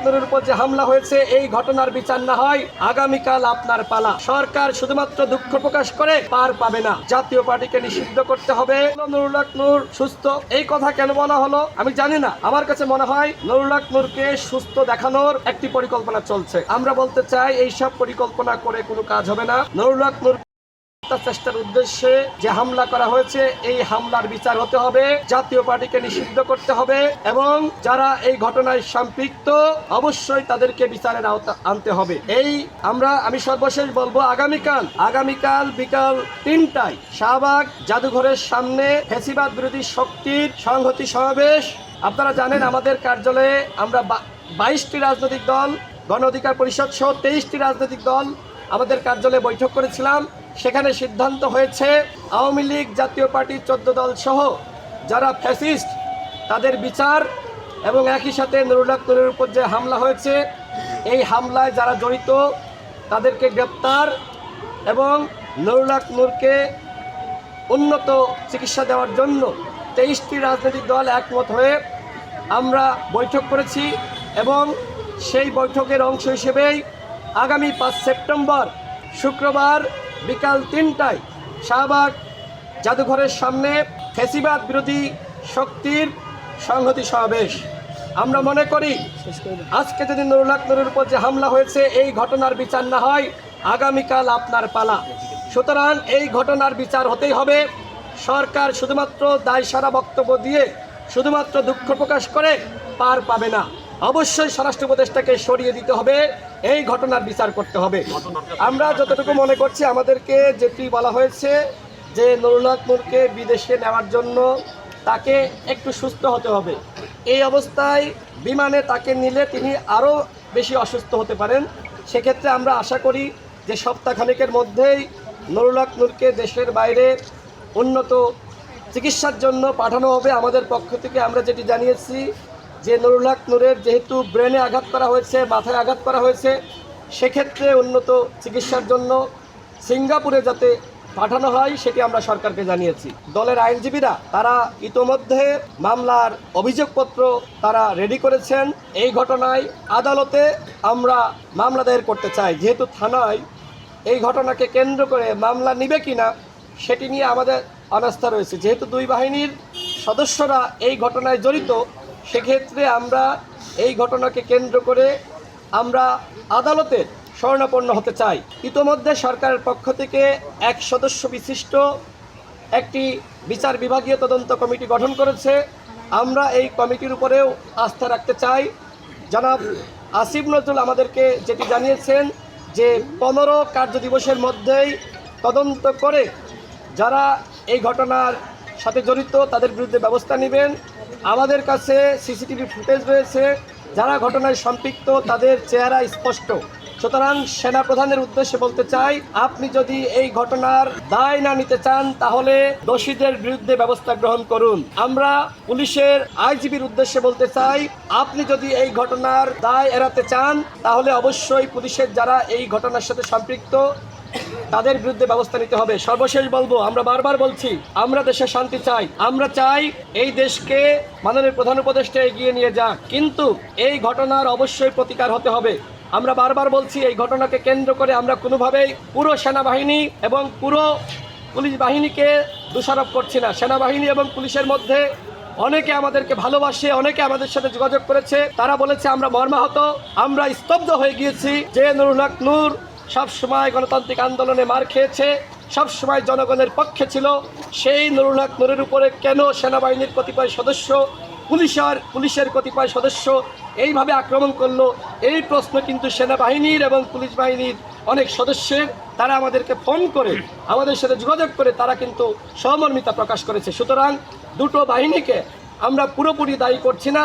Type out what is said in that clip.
নুরুল্লাহ উপর যে হামলা হয়েছে, এই ঘটনার বিচার না হয়, আগামীকাল আপনার পালা। সরকার শুধুমাত্র দুঃখ প্রকাশ করে পার পাবে না। জাতীয় পার্টিকে নিষিদ্ধ করতে হবে। নুরুল্লাহ নূর সুস্থ। এই কথা কেন বলা হলো, আমি জানি না। আমার কাছে মনে হয় নুরুল্লাহ নূরকে সুস্থ দেখানোর একটি পরিকল্পনা চলছে। আমরা বলতে চাই এই সব পরিকল্পনা করে কোনো কাজ হবে না। নুরুল্লাহ নূর চেষ্টার উদ্দেশ্যে যে হামলা করা হয়েছে, এই হামলার বিচার হতে হবে, জাতীয় পার্টিকে নিষিদ্ধ করতে হবে এবং যারা এই ঘটনায় সম্পৃক্ত, অবশ্যই তাদেরকে বিচারের আওতা আনতে হবে। এই আমরা, আমি সর্বশেষ বলব, আগামীকাল আগামীকাল বিকাল তিনটায় শাহবাগ জাদুঘরের সামনে ফেসিবাদ বিরোধী শক্তির সংহতি সমাবেশ। আপনারা জানেন, আমাদের কার্যালয়ে আমরা বাইশটি রাজনৈতিক দল, গণ অধিকার পরিষদ সহ তেইশটি রাজনৈতিক দল আমাদের কার্যালয়ে বৈঠক করেছিলাম। সেখানে সিদ্ধান্ত হয়েছে আওয়ামী লীগ, জাতীয় পার্টি, চোদ্দ দল সহ যারা ফ্যাসিস্ট তাদের বিচার এবং একই সাথে নুরুল্লাহ নুরের উপর যে হামলা হয়েছে, এই হামলায় যারা জড়িত, তাদেরকে গ্রেপ্তার এবং নুরুল্লাহ নূরকে উন্নত চিকিৎসা দেওয়ার জন্য তেইশটি রাজনৈতিক দল একমত হয়ে আমরা বৈঠক করেছি এবং সেই বৈঠকের অংশ হিসেবেই আগামী পাঁচ সেপ্টেম্বর, শুক্রবার বিকাল তিনটায় শাহবাগ জাদুঘরের সামনে ফেসিবাদ বিরোধী শক্তির সংহতি সমাবেশ। আমরা মনে করি, আজকে যদি নুরুল্লাহ নুরের উপর যে হামলা হয়েছে, এই ঘটনার বিচার না হয় আগামীকাল আপনার পালা। সুতরাং এই ঘটনার বিচার হতেই হবে। সরকার শুধুমাত্র দায় সারা বক্তব্য দিয়ে শুধুমাত্র দুঃখ প্রকাশ করে পার পাবে না। অবশ্যই স্বরাষ্ট্র উপদেষ্টাকে সরিয়ে দিতে হবে। এই ঘটনার বিচার করতে হবে। আমরা যতটুকু মনে করছি, আমাদেরকে যেটি বলা হয়েছে যে নুরুল্লাহ নূরকে বিদেশে নেওয়ার জন্য তাকে একটু সুস্থ হতে হবে। এই অবস্থায় বিমানে তাকে নিলে তিনি আরও বেশি অসুস্থ হতে পারেন। সেক্ষেত্রে আমরা আশা করি যে সপ্তাহখানেকের মধ্যেই নুরুল্লাহ নূরকে দেশের বাইরে উন্নত চিকিৎসার জন্য পাঠানো হবে। আমাদের পক্ষ থেকে আমরা যেটি জানিয়েছি যে নুরুল্লাহ নূরের যেহেতু ব্রেনে আঘাত করা হয়েছে, মাথায় আঘাত করা হয়েছে, সেক্ষেত্রে উন্নত চিকিৎসার জন্য সিঙ্গাপুরে যাতে পাঠানো হয় সেটি আমরা সরকারকে জানিয়েছি। দলের আইনজীবীরা, তারা ইতোমধ্যে মামলার অভিযোগপত্র তারা রেডি করেছেন। এই ঘটনায় আদালতে আমরা মামলা দায়ের করতে চাই। যেহেতু থানায় এই ঘটনাকে কেন্দ্র করে মামলা নিবে কিনা, সেটি নিয়ে আমাদের অনাস্থা রয়েছে। যেহেতু দুই বাহিনীর সদস্যরা এই ঘটনায় জড়িত সেক্ষেত্রে আমরা এই ঘটনাকে কেন্দ্র করে আমরা আদালতের স্বর্ণাপন্ন হতে চাই। ইতোমধ্যে সরকারের পক্ষ থেকে এক সদস্য বিশিষ্ট একটি বিচার বিভাগীয় তদন্ত কমিটি গঠন করেছে। আমরা এই কমিটির উপরেও আস্থা রাখতে চাই। জনাব আসিফ নজরুল আমাদেরকে যেটি জানিয়েছেন যে পনেরো কার্য দিবসের মধ্যেই তদন্ত করে যারা এই ঘটনার সাথে জড়িত তাদের বিরুদ্ধে ব্যবস্থা নেবেন। আমাদের কাছে সিসিটিভি ফুটেজ রয়েছে। যারা ঘটনায় সম্পৃক্ত, তাদের চেহারা স্পষ্ট। সুতরাং সেনা প্রধানের উদ্দেশ্যে বলতে চাই, আপনি যদি এই ঘটনার দায় না নিতে চান, তাহলে দোষীদের বিরুদ্ধে ব্যবস্থা গ্রহণ করুন। আমরা পুলিশের আইজিবির উদ্দেশ্যে বলতে চাই, আপনি যদি এই ঘটনার দায় এড়াতে চান, তাহলে অবশ্যই পুলিশের যারা এই ঘটনার সাথে সম্পৃক্ত তাদের বিরুদ্ধে ব্যবস্থা নিতে হবে। সর্বশেষ বলব, আমরা বারবার বলছি, আমরা দেশে শান্তি চাই। আমরা চাই এই দেশকে মাননীয় প্রধান উপদেষ্টা এগিয়ে নিয়ে যাক। কিন্তু এই ঘটনার অবশ্যই প্রতিকার হতে হবে। আমরা বারবার বলছি, এই ঘটনাকে কেন্দ্র করে আমরা কোনোভাবেই পুরো সেনাবাহিনী এবং পুরো পুলিশ বাহিনীকে দোষারোপ করছি না। সেনাবাহিনী এবং পুলিশের মধ্যে অনেকে আমাদেরকে ভালোবাসে, অনেকে আমাদের সাথে যোগাযোগ করেছে। তারা বলেছে, আমরা মর্মাহত, আমরা স্তব্ধ হয়ে গিয়েছি যে নুরুল হক নূর সব সময় গণতান্ত্রিক আন্দোলনে মার খেয়েছে, সব সময় জনগণের পক্ষে ছিল। সেই নুরুল হক নূরের উপরে কেন সেনাবাহিনীর কতিপয় সদস্য পুলিশের পুলিশের কতিপয় সদস্য এইভাবে আক্রমণ করল? এই প্রশ্ন কিন্তু সেনাবাহিনীর এবং পুলিশ বাহিনীর অনেক সদস্যের। তারা আমাদেরকে ফোন করে, আমাদের সাথে যোগাযোগ করে তারা কিন্তু সহমর্মিতা প্রকাশ করেছে। সুতরাং দুটো বাহিনীকে আমরা পুরোপুরি দায়ী করছি না।